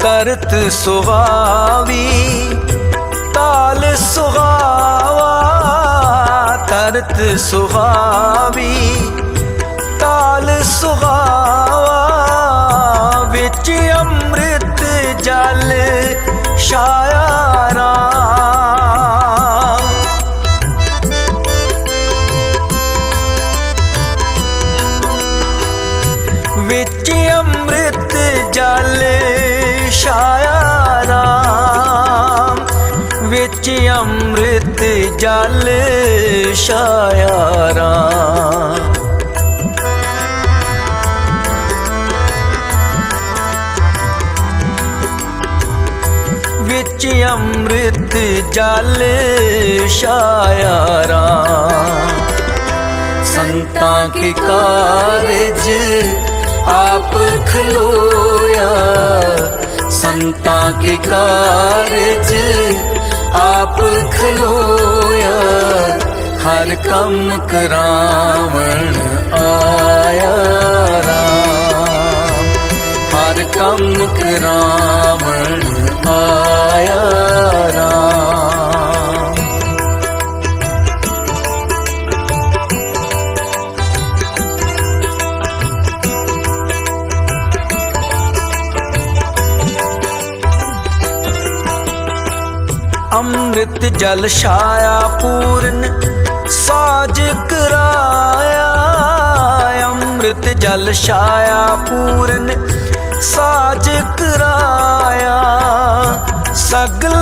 ਤਰਤ ਸੁਹਾਵੀ, ਤਾਲ ਸੁਹਾਵਾ ਤਰਤ ਸੁਹਾਵੀ, ਤਾਲ ਸੁਹਾਵਾ, ਵਿੱਚ ਅੰਮ੍ਰਿਤ ਜਲ ਛਾਇਆ ਰਾਮ। ਵਿੱਚ ਅੰਮ੍ਰਿਤ ਜਲ ਜਲ ਛਾਇਆ ਵਿੱਚ ਅੰਮ੍ਰਿਤ ਜਲ ਛਾਇਆ ਸੰਤਾਂ ਕੇ ਕਾਰਜ ਆਪ ਖਲੋਇਆ। ਸੰਤਾਂ ਕੇ ਕਾਰਜ ਆਪ ਖਲੋ ਹਰ ਕੰਮ ਕਰਾਵਣ ਆਇਆ ਰਾਮ। ਹਰ ਕੰਮ ਕਰਾਵਣ ਅੰਮ੍ਰਿਤ ਜਲ ਛਾਇਆ ਪੂਰਨ ਸਾਜ ਕਰਾਇਆ ਅੰਮ੍ਰਿਤ ਜਲ ਛਾਇਆ ਪੂਰਨ ਸਾਜ ਕਰਾਇਆ ਸਗਲ